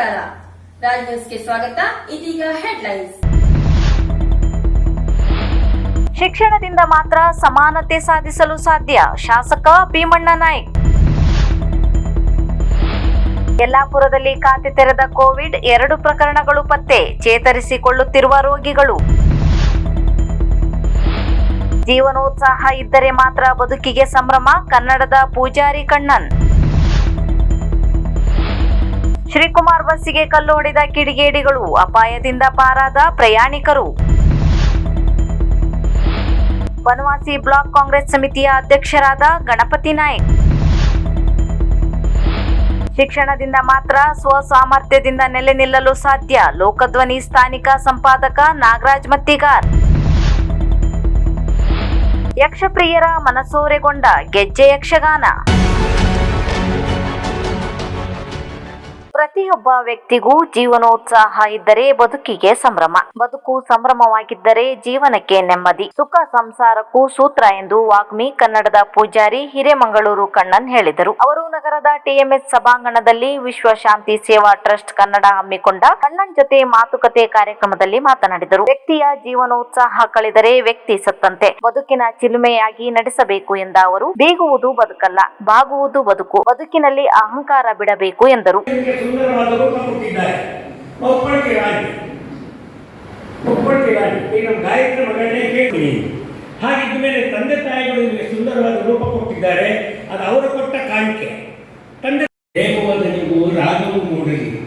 ರಾಜ್ ನ್ಯೂಸ್ಗೆ ಸ್ವಾಗತ. ಇದೀಗ ಹೆಡ್ಲೈನ್ಸ್. ಶಿಕ್ಷಣದಿಂದ ಮಾತ್ರ ಸಮಾನತೆ ಸಾಧಿಸಲು ಸಾಧ್ಯ. ಶಾಸಕ ಭೀಮಣ್ಣ ನಾಯ್ಕ್. ಯಲ್ಲಾಪುರದಲ್ಲಿ ಖಾತೆ ತೆರೆದ ಕೋವಿಡ್ ಎರಡು ಪ್ರಕರಣಗಳು ಪತ್ತೆ. ಚೇತರಿಸಿಕೊಳ್ಳುತ್ತಿರುವ ರೋಗಿಗಳು. ಜೀವನೋತ್ಸಾಹ ಇದ್ದರೆ ಮಾತ್ರ ಬದುಕಿಗೆ ಸಂಭ್ರಮ. ಕನ್ನಡದ ಪೂಜಾರಿ ಕಣ್ಣನ್. ಶ್ರೀಕುಮಾರ್ ಬಸ್ಸಿಗೆ ಕಲ್ಲು ಹೊಡೆದ ಕಿಡಿಗೇಡಿಗಳು ಅಪಾಯದಿಂದ ಪಾರಾದ ಪ್ರಯಾಣಿಕರು. ಬನವಾಸಿ ಬ್ಲಾಕ್ ಕಾಂಗ್ರೆಸ್ ಸಮಿತಿಯ ಅಧ್ಯಕ್ಷರಾದ ಗಣಪತಿ ನಾಯ್ಕ್. ಶಿಕ್ಷಣದಿಂದ ಮಾತ್ರ ಸ್ವಸಾಮರ್ಥ್ಯದಿಂದ ನೆಲೆ ನಿಲ್ಲಲು ಸಾಧ್ಯ. ಲೋಕಧ್ವನಿ ಸ್ಥಾನಿಕ ಸಂಪಾದಕ ನಾಗರಾಜ್ ಮತ್ತಿಗಾರ್. ಯಕ್ಷಪ್ರಿಯರ ಮನಸೋರೆಗೊಂಡ ಗೆಜ್ಜೆ ಯಕ್ಷಗಾನ. ಪ್ರತಿಯೊಬ್ಬ ವ್ಯಕ್ತಿಗೂ ಜೀವನೋತ್ಸಾಹ ಇದ್ದರೆ ಬದುಕಿಗೆ ಸಂಭ್ರಮ. ಬದುಕು ಸಂಭ್ರಮವಾಗಿದ್ದರೆ ಜೀವನಕ್ಕೆ ನೆಮ್ಮದಿ. ಸುಖ ಸಂಸಾರಕ್ಕೂ ಸೂತ್ರ ಎಂದು ವಾಗ್ಮಿ ಕನ್ನಡದ ಪೂಜಾರಿ ಹಿರೇಮಂಗಳೂರು ಕಣ್ಣನ್ ಹೇಳಿದರು. ಅವರು ನಗರದ ಟಿಎಂಎಸ್ ಸಭಾಂಗಣದಲ್ಲಿ ವಿಶ್ವ ಶಾಂತಿ ಸೇವಾ ಟ್ರಸ್ಟ್ ಕನ್ನಡ ಹಮ್ಮಿಕೊಂಡ ಕಣ್ಣನ್ ಜೊತೆ ಮಾತುಕತೆ ಕಾರ್ಯಕ್ರಮದಲ್ಲಿ ಮಾತನಾಡಿದರು. ವ್ಯಕ್ತಿಯ ಜೀವನೋತ್ಸಾಹ ಕಳೆದರೆ ವ್ಯಕ್ತಿ ಸತ್ತಂತೆ. ಬದುಕಿನ ಚಿಲುಮೆಯಾಗಿ ನಡೆಸಬೇಕು ಎಂದ ಅವರು, ಬೀಗುವುದು ಬದುಕಲ್ಲ, ಬಾಗುವುದು ಬದುಕು. ಬದುಕಿನಲ್ಲಿ ಅಹಂಕಾರ ಬಿಡಬೇಕು ಎಂದರು. ರೂಪ ಕೊಟ್ಟಿದ್ದಾರೆ. ಒಪ್ಪಳಿಕೆ ರಾಣಿ ಒಪ್ಪಳಿಕೆ ರಾಣಿ ಈಗ ನಮ್ಮ ಗಾಯತ್ರಿ ಮಗಳನ್ನೇ ಕೇಳ್ತೀನಿ. ಹಾಗಿದ್ದ ಮೇಲೆ ತಂದೆ ತಾಯಿಗಳು ನಿಮಗೆ ಸುಂದರವಾದ ರೂಪ ಕೊಟ್ಟಿದ್ದಾರೆ. ಅದು ಅವರು ಕೊಟ್ಟ ಕಾಣಿಕೆ. ತಂದೆ ದೇವವದನಿಗೂ ರಾಗವು ಮೂಡಲಿ.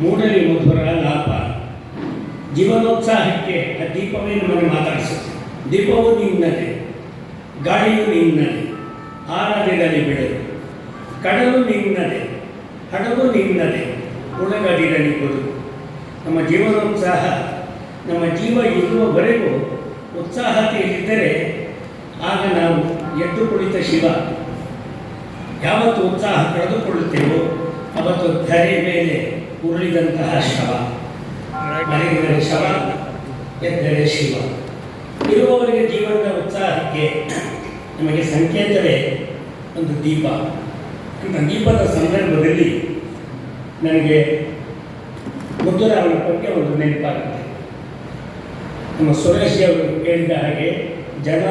ಮೂಡಲಿ ಮಧುರ ಲಾಭ ಜೀವನೋತ್ಸಾಹಕ್ಕೆ ಆ ದೀಪವೇ ನಮ್ಮನ್ನು ಮಾತಾಡಿಸುತ್ತೆ. ದೀಪವು ನಿನ್ನದೆ. ಗಾಳಿಯು ನಿನ್ನದೆ. ಆರದಿರಲಿ ಬೆಳೆದು. ಕಡಲು ನಿನ್ನದೆ. ಹಡಗು ನಿನ್ನದೆ. ಉಳಗದಿರಲಿ ಬದುಕು ನಮ್ಮ ಜೀವನೋತ್ಸಾಹ, ನಮ್ಮ ಜೀವ ಇರುವವರೆಗೂ ಉತ್ಸಾಹತೆಯಲ್ಲಿದ್ದರೆ ಆಗ ನಾವು ಎದ್ದು ಕುಳಿತ ಶಿವ. ಯಾವತ್ತು ಉತ್ಸಾಹ ಕಳೆದುಕೊಳ್ಳುತ್ತೇವೋ ಅವತ್ತು ಧರೆ ಮೇಲೆ ಉರುಳಿದಂತಹ ಶವ. ಮಲಗಿದರೆ ಶವ, ಎದ್ದರೆ ಶಿವ. ಇರುವವರಿಗೆ ಜೀವನದ ಉತ್ಸಾಹಕ್ಕೆ ನಮಗೆ ಸಂಕೇತವೇ ಒಂದು ದೀಪ. ಅಂತ ದೀಪದ ಸಂದರ್ಭದಲ್ಲಿ ನನಗೆ ಮುದ್ದುರಾಮನ ಬಗ್ಗೆ ಒಂದು ನೆನಪಾಗುತ್ತೆ ನಮ್ಮ ಸುರೇಶಿ ಅವರು ಕೇಳಿದ ಹಾಗೆ ಜನ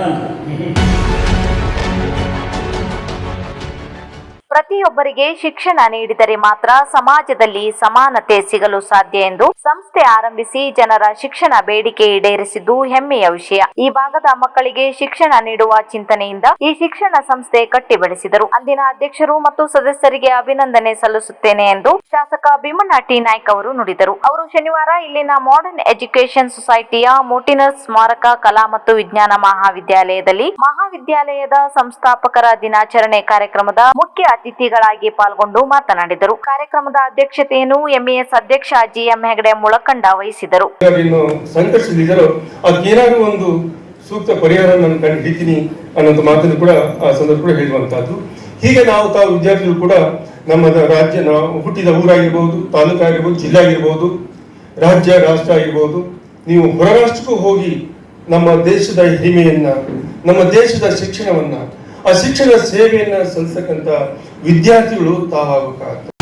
ಪ್ರತಿಯೊಬ್ಬರಿಗೆ ಶಿಕ್ಷಣ ನೀಡಿದರೆ ಮಾತ್ರ ಸಮಾಜದಲ್ಲಿ ಸಮಾನತೆ ಸಿಗಲು ಸಾಧ್ಯ ಎಂದು ಸಂಸ್ಥೆ ಆರಂಭಿಸಿ ಜನರ ಶಿಕ್ಷಣ ಬೇಡಿಕೆ ಈಡೇರಿಸಿದ್ದು ಹೆಮ್ಮೆಯ ವಿಷಯ. ಈ ಭಾಗದ ಮಕ್ಕಳಿಗೆ ಶಿಕ್ಷಣ ನೀಡುವ ಚಿಂತನೆಯಿಂದ ಈ ಶಿಕ್ಷಣ ಸಂಸ್ಥೆ ಕಟ್ಟಿ ಬೆಳೆಸಿದರು ಅಂದಿನ ಅಧ್ಯಕ್ಷರು ಮತ್ತು ಸದಸ್ಯರಿಗೆ ಅಭಿನಂದನೆ ಸಲ್ಲಿಸುತ್ತೇನೆ ಎಂದು ಶಾಸಕ ಭೀಮಣ್ಣ ಟಿ. ನಾಯ್ಕ್ ಅವರು ನುಡಿದರು. ಅವರು ಶನಿವಾರ ಇಲ್ಲಿನ ಮಾಡರ್ನ್ ಎಜುಕೇಶನ್ ಸೊಸೈಟಿಯ ಮೋಟಿನರ್ ಸ್ಮಾರಕ ಕಲಾ ಮತ್ತು ವಿಜ್ಞಾನ ಮಹಾವಿದ್ಯಾಲಯದಲ್ಲಿ ಮಹಾವಿದ್ಯಾಲಯದ ಸಂಸ್ಥಾಪಕರ ದಿನಾಚರಣೆ ಕಾರ್ಯಕ್ರಮದ ಮುಖ್ಯ ಅತಿಥಿಗಳಾಗಿ ಪಾಲ್ಗೊಂಡು ಮಾತನಾಡಿದರು. ಕಾರ್ಯಕ್ರಮದ ಅಧ್ಯಕ್ಷತೆಯನ್ನು ಎಂಇಎಸ್ ಅಧ್ಯಕ್ಷ ಜಿಎಂ ಹೆಗಡೆ ಮುಳಕಂಡ ವಹಿಸಿದರು. ಒಂದು ಸೂಕ್ತ ಪರಿಹಾರ ನಾನು ಕಂಡು ಹಿಡಿತೀನಿ ಅನ್ನೋದು ಮಾತನ್ನು ಕೂಡ ಆ ಸಂದರ್ಭ ಕೂಡ ಹೇಳುವಂತಹದ್ದು ಹೀಗೆ ನಾವು ತಾವು ವಿದ್ಯಾರ್ಥಿಗಳು ಕೂಡ ನಮ್ಮ ರಾಜ್ಯ, ನಾವು ಹುಟ್ಟಿದ ಊರಾಗಿರ್ಬೋದು ತಾಲೂಕು ಆಗಿರ್ಬೋದು ಜಿಲ್ಲೆ ಆಗಿರ್ಬೋದು ರಾಜ್ಯ, ರಾಷ್ಟ್ರ ಆಗಿರ್ಬೋದು, ನೀವು ಹೊರ ರಾಷ್ಟ್ರಕ್ಕೂ ಹೋಗಿ ನಮ್ಮ ದೇಶದ ಹಿರಿಮೆಯನ್ನ, ನಮ್ಮ ದೇಶದ ಶಿಕ್ಷಣವನ್ನ ಆ ಶಿಕ್ಷಣ ಸೇವೆಯನ್ನು ಸಲ್ಲಿಸತಕ್ಕಂಥ ವಿದ್ಯಾರ್ಥಿಗಳು ತಾವಾಗಬೇಕಾಗ್ತದೆ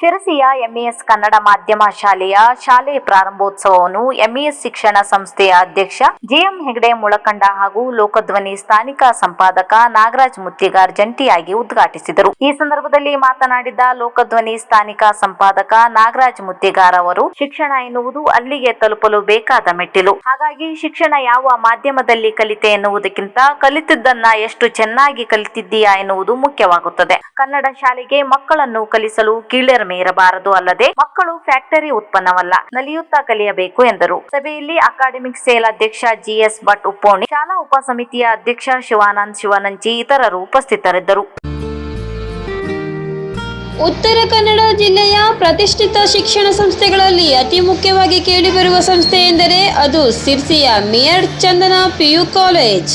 ಶಿರಸಿಯ ಎಂಇಎಸ್ ಕನ್ನಡ ಮಾಧ್ಯಮ ಶಾಲೆಯ ಶಾಲೆ ಪ್ರಾರಂಭೋತ್ಸವವನ್ನು ಎಂಇಎಸ್ ಶಿಕ್ಷಣ ಸಂಸ್ಥೆಯ ಅಧ್ಯಕ್ಷ ಜಿಎಂ ಹೆಗಡೆ ಮುಳಕಂಡ ಹಾಗೂ ಲೋಕಧ್ವನಿ ಸ್ಥಾನಿಕ ಸಂಪಾದಕ ನಾಗರಾಜ್ ಮುತ್ತಿಗಾರ್ ಜಂಟಿಯಾಗಿ ಉದ್ಘಾಟಿಸಿದರು. ಈ ಸಂದರ್ಭದಲ್ಲಿ ಮಾತನಾಡಿದ ಲೋಕಧ್ವನಿ ಸ್ಥಾನಿಕ ಸಂಪಾದಕ ನಾಗರಾಜ್ ಮುತ್ತಿಗಾರ್ ಅವರು, ಶಿಕ್ಷಣ ಎನ್ನುವುದು ಅಲ್ಲಿಗೆ ತಲುಪಲು ಬೇಕಾದ ಮೆಟ್ಟಿಲು. ಹಾಗಾಗಿ ಶಿಕ್ಷಣ ಯಾವ ಮಾಧ್ಯಮದಲ್ಲಿ ಕಲಿತೆ ಎನ್ನುವುದಕ್ಕಿಂತ ಕಲಿತಿದ್ದನ್ನ ಎಷ್ಟು ಚೆನ್ನಾಗಿ ಕಲಿತಿದ್ದೀಯಾ ಎನ್ನುವುದು ಮುಖ್ಯವಾಗುತ್ತದೆ. ಕನ್ನಡ ಶಾಲೆಗೆ ಮಕ್ಕಳನ್ನು ಕಲಿಸಲು ಕೀಳರಿಮೆ ಇರಬಾರದು ಅಲ್ಲದೆ ಮಕ್ಕಳು ಫ್ಯಾಕ್ಟರಿ ಉತ್ಪನ್ನವಲ್ಲ, ನಲಿಯುತ್ತಾ ಕಲಿಯಬೇಕು ಎಂದರು. ಸಭೆಯಲ್ಲಿ ಅಕಾಡೆಮಿಕ್ ಸೇಲ್ ಅಧ್ಯಕ್ಷ ಜಿಎಸ್ ಭಟ್ ಉಪ್ಪೋಣಿ, ಶಾಲಾ ಉಪ ಸಮಿತಿಯ ಅಧ್ಯಕ್ಷ ಶಿವಾನಂದ್ ಶಿವನಂಚಿ ಇತರರು ಉಪಸ್ಥಿತರಿದ್ದರು. ಉತ್ತರ ಕನ್ನಡ ಜಿಲ್ಲೆಯ ಪ್ರತಿಷ್ಠಿತ ಶಿಕ್ಷಣ ಸಂಸ್ಥೆಗಳಲ್ಲಿ ಅತಿ ಮುಖ್ಯವಾಗಿ ಕೇಳಿಬರುವ ಸಂಸ್ಥೆ ಎಂದರೆ ಅದು ಸಿರ್ಸಿಯ mayor Chandana PU college.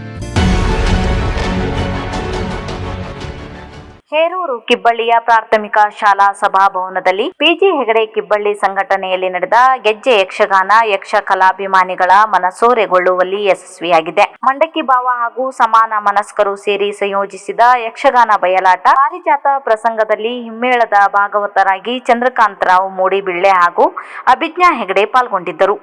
Heruru ಕಿಬ್ಬಳ್ಳಿಯ ಪ್ರಾಥಮಿಕ ಶಾಲಾ ಸಭಾಭವನದಲ್ಲಿ ಪಿಜಿ ಹೆಗಡೆ ಕಿಬ್ಬಳ್ಳಿ ಸಂಘಟನೆಯಲ್ಲಿ ನಡೆದ ಗೆಜ್ಜೆ ಯಕ್ಷಗಾನ, ಯಕ್ಷ ಕಲಾಭಿಮಾನಿಗಳ ಮನಸೋರೆಗೊಳ್ಳುವಲ್ಲಿ ಯಶಸ್ವಿಯಾಗಿದೆ. ಮಂಡಕ್ಕಿ ಭಾವ ಹಾಗೂ ಸಮಾನ ಮನಸ್ಕರು ಸೇರಿ ಸಂಯೋಜಿಸಿದ ಯಕ್ಷಗಾನ ಬಯಲಾಟ ಪಾರಿಜಾತ ಪ್ರಸಂಗದಲ್ಲಿ ಹಿಮ್ಮೇಳದ ಭಾಗವತರಾಗಿ ಚಂದ್ರಕಾಂತರಾವ್ ಮೂಡಿಬಿಳ್ಳೆ ಹಾಗೂ ಅಭಿಜ್ಞಾ ಹೆಗಡೆ ಪಾಲ್ಗೊಂಡಿದ್ದರು.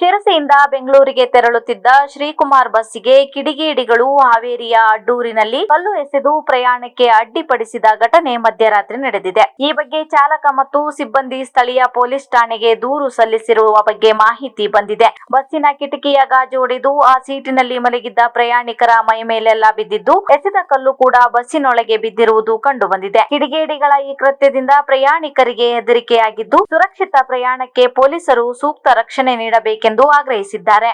ಶಿರಸಿಯಿಂದ ಬೆಂಗಳೂರಿಗೆ ತೆರಳುತ್ತಿದ್ದ ಶ್ರೀಕುಮಾರ್ ಬಸ್ಸಿಗೆ ಕಿಡಿಗೇಡಿಗಳು ಹಾವೇರಿಯ ಅಡ್ಡೂರಿನಲ್ಲಿ ಕಲ್ಲು ಎಸೆದು ಪ್ರಯಾಣಕ್ಕೆ ಅಡ್ಡಿಪಡಿಸಿದ ಘಟನೆ ಮಧ್ಯರಾತ್ರಿ ನಡೆದಿದೆ. ಈ ಬಗ್ಗೆ ಚಾಲಕ ಮತ್ತು ಸಿಬ್ಬಂದಿ ಸ್ಥಳೀಯ ಪೊಲೀಸ್ ಠಾಣೆಗೆ ದೂರು ಸಲ್ಲಿಸಿರುವ ಬಗ್ಗೆ ಮಾಹಿತಿ ಬಂದಿದೆ. ಬಸ್ಸಿನ ಕಿಟಕಿಯ ಗಾಜು ಒಡೆದು ಆ ಸೀಟಿನಲ್ಲಿ ಮಲಗಿದ್ದ ಪ್ರಯಾಣಿಕರ ಮೈ ಮೇಲೆಲ್ಲ ಬಿದ್ದಿದ್ದು, ಎಸೆದ ಕಲ್ಲು ಕೂಡ ಬಸ್ಸಿನೊಳಗೆ ಬಿದ್ದಿರುವುದು ಕಂಡು ಬಂದಿದೆ ಕಿಡಿಗೇಡಿಗಳ ಈ ಕೃತ್ಯದಿಂದ ಪ್ರಯಾಣಿಕರಿಗೆ ಹೆದರಿಕೆಯಾಗಿದ್ದು, ಸುರಕ್ಷಿತ ಪ್ರಯಾಣಕ್ಕೆ ಪೊಲೀಸರು ಸೂಕ್ತ ರಕ್ಷಣೆ ನೀಡಬೇಕೆಂದು ಆಗ್ರಹಿಸಿದ್ದಾರೆ.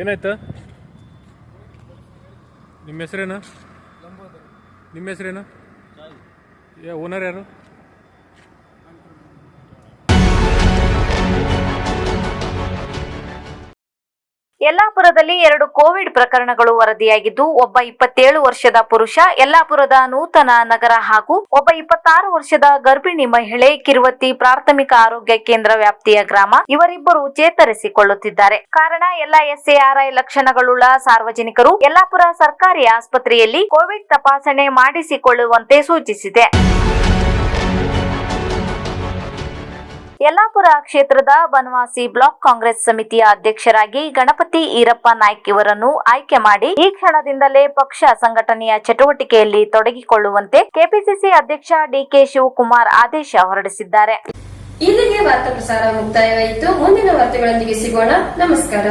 ಏನಾಯ್ತು? ನಿಮ್ಮ ಹೆಸರೇನು? ನಿಮ್ಮ ಹೆಸರೇನು? ಏ ಓನರ್ ಯಾರು? ಯಲ್ಲಾಪುರದಲ್ಲಿ ಎರಡು ಕೋವಿಡ್ ಪ್ರಕರಣಗಳು ವರದಿಯಾಗಿದ್ದು, ಒಬ್ಬ ಇಪ್ಪತ್ತೇಳು ವರ್ಷದ ಪುರುಷ, ಯಲ್ಲಾಪುರದ ನೂತನ ನಗರ ಹಾಗೂ ಒಬ್ಬ ಇಪ್ಪತ್ತಾರು ವರ್ಷದ ಗರ್ಭಿಣಿ ಮಹಿಳೆ ಕಿರುವತ್ತಿ ಪ್ರಾಥಮಿಕ ಆರೋಗ್ಯ ಕೇಂದ್ರ ವ್ಯಾಪ್ತಿಯ ಗ್ರಾಮ ಇವರಿಬ್ಬರು ಚೇತರಿಸಿಕೊಳ್ಳುತ್ತಿದ್ದಾರೆ. ಕಾರಣ, ಎಲ್ಲ ಎಸ್ಎಆರ್ಐ ಲಕ್ಷಣಗಳುಳ್ಳ ಸಾರ್ವಜನಿಕರು ಯಲ್ಲಾಪುರ ಸರ್ಕಾರಿ ಆಸ್ಪತ್ರೆಯಲ್ಲಿ ಕೋವಿಡ್ ತಪಾಸಣೆ ಮಾಡಿಸಿಕೊಳ್ಳುವಂತೆ ಸೂಚಿಸಿದೆ. ಯಲ್ಲಾಪುರ ಕ್ಷೇತ್ರದ ಬನವಾಸಿ ಬ್ಲಾಕ್ ಕಾಂಗ್ರೆಸ್ ಸಮಿತಿಯ ಅಧ್ಯಕ್ಷರಾಗಿ ಗಣಪತಿ ಈರಪ್ಪ ನಾಯ್ಕ್ ಇವರನ್ನು ಆಯ್ಕೆ ಮಾಡಿ ಈ ಕ್ಷಣದಿಂದಲೇ ಪಕ್ಷ ಸಂಘಟನೆಯ ಚಟುವಟಿಕೆಯಲ್ಲಿ ತೊಡಗಿಕೊಳ್ಳುವಂತೆ ಕೆಪಿಸಿಸಿ ಅಧ್ಯಕ್ಷ ಡಿಕೆ ಶಿವಕುಮಾರ್ ಆದೇಶ ಹೊರಡಿಸಿದ್ದಾರೆ. ಇಲ್ಲಿಗೆ ವಾರ್ತಾ ಪ್ರಸಾರ ಮುಕ್ತಾಯವಾಯಿತು. ಮುಂದಿನ ವಾರ್ತೆಗಳೊಂದಿಗೆ ಸಿಗೋಣ. ನಮಸ್ಕಾರ.